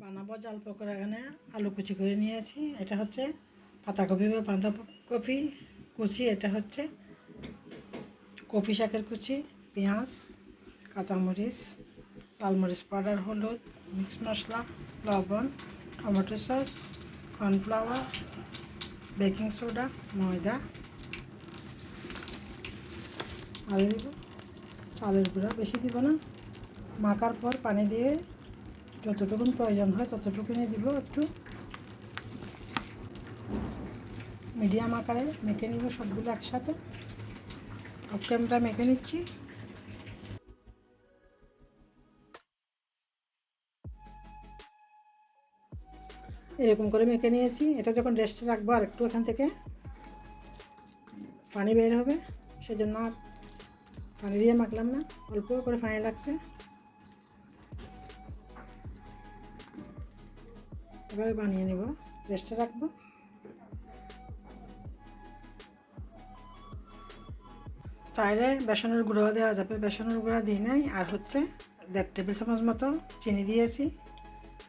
বানাবো জাল পকোড়া এখানে, আলু কুচি করে নিয়েছি। এটা হচ্ছে পাতাকপি বা বাঁধাকপি কুচি, এটা হচ্ছে কপি শাকের কুচি, পেঁয়াজ, কাঁচামরিচ, লালমরিচ পাউডার, হলুদ, মিক্স মশলা, লবণ, tomato sauce, cornflour, baking soda, ময়দা। আর দিব চালের গুঁড়া বেশি দিব না। মাখার পর পানি দিয়ে যতটুকুন প্রয়োজন হয় ততটুকুনি দিব একটু। মিডিয়াম আকারে মেখে নিব সবগুলো একসাথে। অফ ক্যামেরা মেখে নিচ্ছি। এরকম করে মেখে নিয়েছি। এটা যখন রেস্টে রাখব আর একটু এখান থেকে পানি বের হবে, সেজন্য আর পানি দিয়ে মাখলাম না। অল্প করে পানি লাগছে। এভাবে বানিয়ে নেব। রেস্টে রাখব। চাইলে বেসনের গুঁড়ো দেওয়া যাবে। বেসনের গুঁড়া দিই নাই। আর হচ্ছে দেড় টেবিল চামচ মতো চিনি দিয়েছি।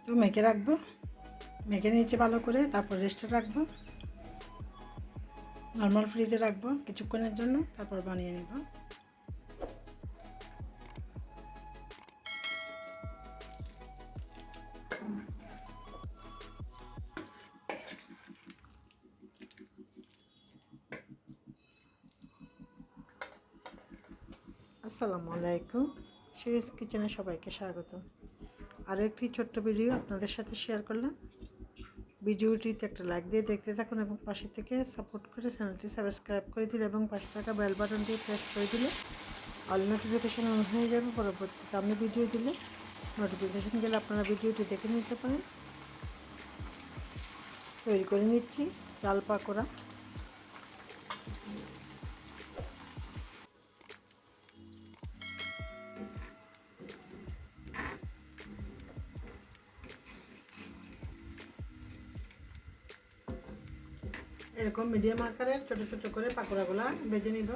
তো মেখে রাখব। মেখে নিয়েছি ভালো করে। তারপর রেস্টে রাখব। নর্মাল ফ্রিজে রাখব কিছুক্ষণের জন্য। তারপর বানিয়ে নেব। আসসালামু আলাইকুম। সিরিজ কিচেনে সবাইকে স্বাগত। আরও একটি ছোট্ট ভিডিও আপনাদের সাথে শেয়ার করলাম। ভিডিওটিতে একটা লাইক দিয়ে দেখতে থাকুন এবং পাশে থেকে সাপোর্ট করে চ্যানেলটি সাবস্ক্রাইব করে দিলে এবং পাশে থাকা বেল বাটনটি প্রেস করে দিলে অল নোটিফিকেশান অন হয়ে যাবে। পরবর্তীতে আমি ভিডিও দিলে নোটিফিকেশান গেলে আপনারা ভিডিওটি দেখে নিতে পারেন। তৈরি করে নিচ্ছি চাল পাকোড়া। এরকম মিডিয়াম আকারের ছোট ছোট করে পাকোড়াগুলা বেজে নিব।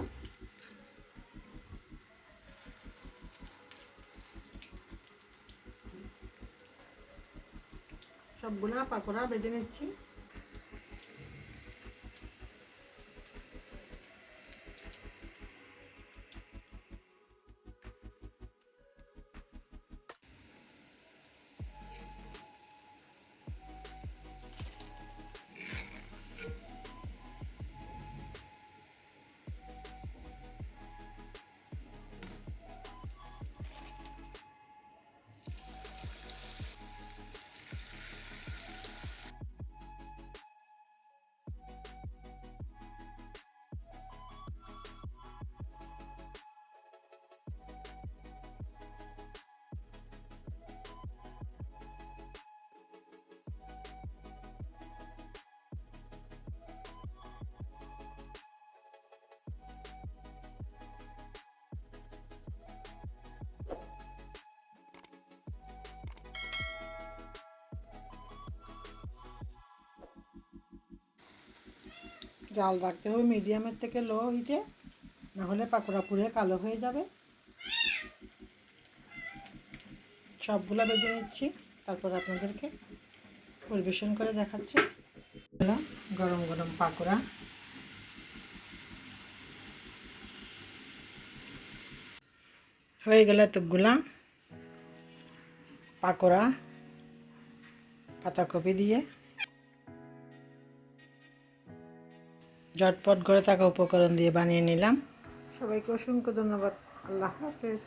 সবগুলা পাকোড়া বেজে নিচ্ছি। জাল রাখতে হবে, মিডিয়ামের থেকে লো হিটে, নাহলে পাকোড়া পুড়ে কালো হয়ে যাবে। সবগুলো বেজে নিচ্ছি, তারপর আপনাদেরকে পরিবেশন করে দেখাচ্ছি। গরম গরম পাকোড়া। হয়ে গেল এতগুলা পাকোড়া, পাতাকপি দিয়ে। ঝটপট ঘরে থাকা উপকরণ দিয়ে বানিয়ে নিলাম। সবাইকে অসংখ্য ধন্যবাদ। আল্লাহ হাফেজ।